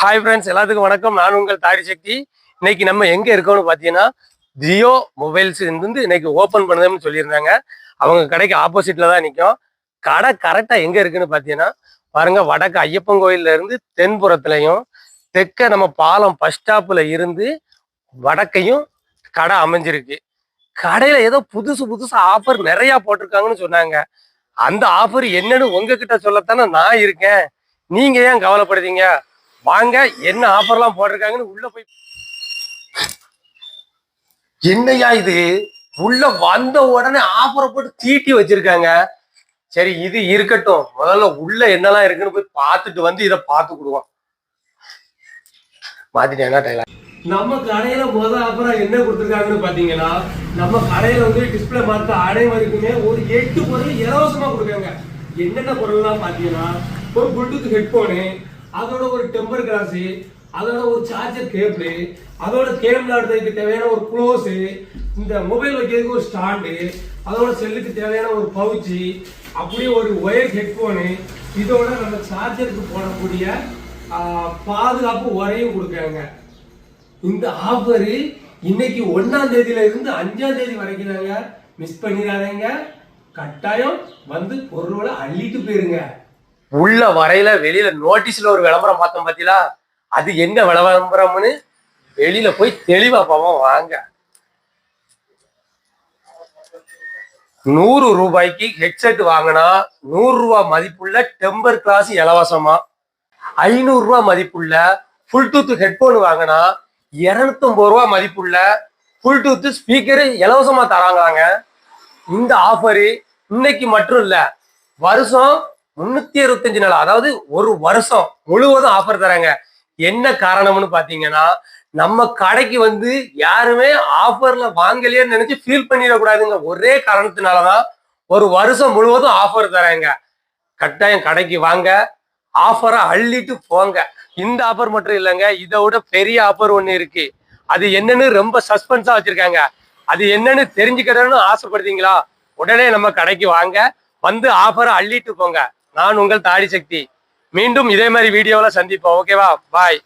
Hi friends எல்லாத்துக்கும் வணக்கம். நான் உங்கள் தாடி சக்தி. இன்னைக்கு நம்ம எங்கே இருக்கோம்னு பார்த்தீங்கன்னா ஜியோ மொபைல்ஸ் வந்து இன்னைக்கு ஓப்பன் பண்ணதுன்னு சொல்லியிருந்தாங்க. அவங்க கடைக்கு ஆப்போசிட்ல தான் நிற்கும் கடை கரெக்டாக எங்கே இருக்குன்னு பார்த்தீங்கன்னா பாருங்க வடக்கு ஐயப்பன் கோயில்ல இருந்து தென்புறத்துலையும் தெற்க நம்ம பாலம் பஸ் ஸ்டாப்பில் இருந்து வடக்கையும் கடை அமைஞ்சிருக்கு. கடையில் ஏதோ புதுசு புதுசாக ஆஃபர் நிறையா போட்டிருக்காங்கன்னு சொன்னாங்க. அந்த ஆஃபர் என்னன்னு உங்ககிட்ட சொல்லத்தானே நான் இருக்கேன். நீங்கள் ஏன் கவலைப்படுறீங்க? வாங்க என்ன ஆஃபர்லாம் போட்டிருக்காங்கன்னு உள்ள போய் என்னையா இது? உள்ள வந்த உடனே ஆஃபரை போட்டு தீட்டி வச்சிருக்காங்க. சரி இது இருக்கட்டும். முதல்ல உள்ள என்னெல்லாம் இருக்குன்னு போய் பார்த்துட்டு வந்து இதை பார்த்து கொடுவோம். மாத்திட்டேன் டைலாக் நம்ம கடையில முதல் ஆஃபரா என்ன கொடுத்துருக்காங்கன்னு பாத்தீங்கன்னா நம்ம கடையில வந்து டிஸ்பிளே மாத்த அனைவருக்குமே ஒரு எட்டு பொருள் இலவசமா கொடுக்காங்க என்னென்ன பொருள்லாம் பாத்தீங்கன்னா ஒரு ப்ளூடூத் ஹெட்போனு அதோட ஒரு டெம்பர் கிளாஸு அதோட ஒரு சார்ஜர் கேபிள் அதோட கேம் விளையாடுறதுக்கு தேவையான ஒரு க்ளோஸு இந்த மொபைல் வைக்கிறதுக்கு ஒரு ஸ்டாண்டு அதோட செல்லுக்கு தேவையான ஒரு பவுச்சு அப்படியே ஒரு ஒயர் ஹெட்ஃபோனு இதோட நம்ம சார்ஜருக்கு போடக்கூடிய பாதுகாப்பு உரையும் கொடுக்குறாங்க. இந்த ஆஃபரு இன்னைக்கு ஒன்றாம் தேதியில இருந்து அஞ்சாம் தேதி வரைக்கும் தாங்க மிஸ் பண்ணிடாதீங்க. கட்டாயம் வந்து பொருளோட அள்ளிட்டு போயிருங்க. உள்ள வரையில வெளியில நோட்டீஸ்ல ஒரு விளம்பரம் பார்த்தோம் பாத்தீங்களா? அது என்ன விளம்பரம்னு வெளியில போய் தெளிவா பாவம் வாங்க. நூறு ரூபாய்க்கு ஹெட்செட் வாங்கினா நூறு ரூபாய் மதிப்புள்ள டெம்பர் கிளாஸ் இலவசமா. ஐநூறு ரூபாய் மதிப்புள்ள ஃபுல் டூத் ஹெட்போன் வாங்கினா இருநூத்தொன்பது ரூபாய் மதிப்புள்ள ஃபுல் டூத் ஸ்பீக்கரு இலவசமா தராங்களாங்க இந்த ஆஃபரு இன்னைக்கு மட்டும் இல்லை வருஷம் முன்னூத்தி அறுபத்தஞ்சு நாள் அதாவது ஒரு வருஷம் முழுவதும் ஆஃபர் தராங்க. என்ன காரணம்னு பாத்தீங்கன்னா நம்ம கடைக்கு வந்து யாருமே ஆஃபர்ல வாங்கலையேன்னு நினைச்சு ஃபீல் பண்ணிடக்கூடாதுங்க. ஒரே காரணத்தினாலதான் ஒரு வருஷம் முழுவதும் ஆஃபர் தராங்க. கட்டாயம் கடைக்கு வாங்க. ஆஃபரை அள்ளிட்டு போங்க. இந்த ஆஃபர் மட்டும் இல்லைங்க இதை விட பெரிய ஆஃபர் ஒன்று இருக்கு. அது என்னன்னு ரொம்ப சஸ்பென்ஸா வச்சிருக்காங்க. அது என்னன்னு தெரிஞ்சுக்கிறேன்னு ஆசைப்படுறீங்களா? உடனே நம்ம கடைக்கு வாங்க. வந்து ஆஃபரை அள்ளிட்டு போங்க. நான் உங்கள் தாடி சக்தி. மீண்டும் இதே மாதிரி வீடியோவில் சந்திப்போம். ஓகேவா பாய்